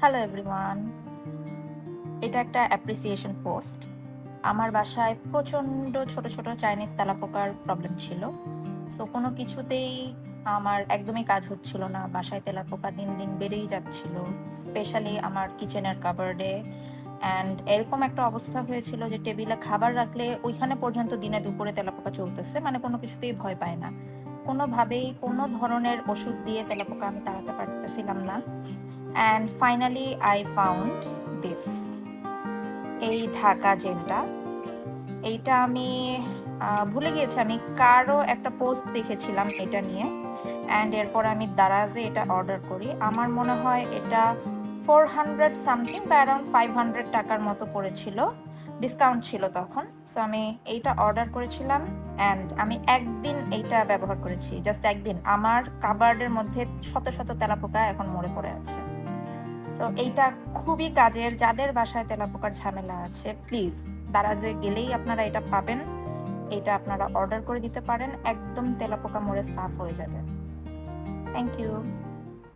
Hello everyone এটা একটা appreciation post আমার বাসায় প্রচণ্ড ছোট ছোট চাইনিজ তেলাপোকার প্রবলেম ছিল। সো কোনো কিছুতেই আমার একদমই কাজ হচ্ছিল না। বাসায় তেলাপোকা দিন দিন বেড়েই যাচ্ছিল স্পেশালি আমার কিচেনের কাবার্ডে অ্যান্ড এরকম একটা অবস্থা হয়েছিল যে টেবিলে খাবার রাখলে ওইখানে পর্যন্ত দিনে দুপুরে তেলাপোকা চলতেছে মানে কোনো কিছুতেই ভয় পায় না। কোনোভাবেই কোনো ধরনের ওষুধ দিয়ে তেলাপোকা আমি তাড়াতে পারতেছিলাম না। And finally I found this এই ঢাকা জেলটা। এইটা আমি ভুলে গিয়েছি। আমি কারও একটা পোস্ট দেখেছিলাম এটা নিয়ে। অ্যান্ড এরপর আমি দারাজে এটা অর্ডার করি। আমার মনে হয় এটা ফোর হান্ড্রেড সামথিং বা অ্যারাউন্ড ফাইভ হান্ড্রেড টাকার মতো পড়েছিল। ডিসকাউন্ট ছিল তখন। সো আমি এইটা অর্ডার করেছিলাম অ্যান্ড আমি একদিন এইটা ব্যবহার করেছি। জাস্ট একদিন। আমার কাবার্ডের মধ্যে শত শত তেলাপোকা এখন মরে পড়ে আছে। সো এইটা খুবই কাজের। যাদের বাসায় তেলাপোকার ঝামেলা আছে প্লিজ দারাজে গেলেই আপনারা এটা পাবেন। এটা আপনারা অর্ডার করে দিতে পারেন। একদম তেলাপোকা মরে সাফ হয়ে যাবে। Thank you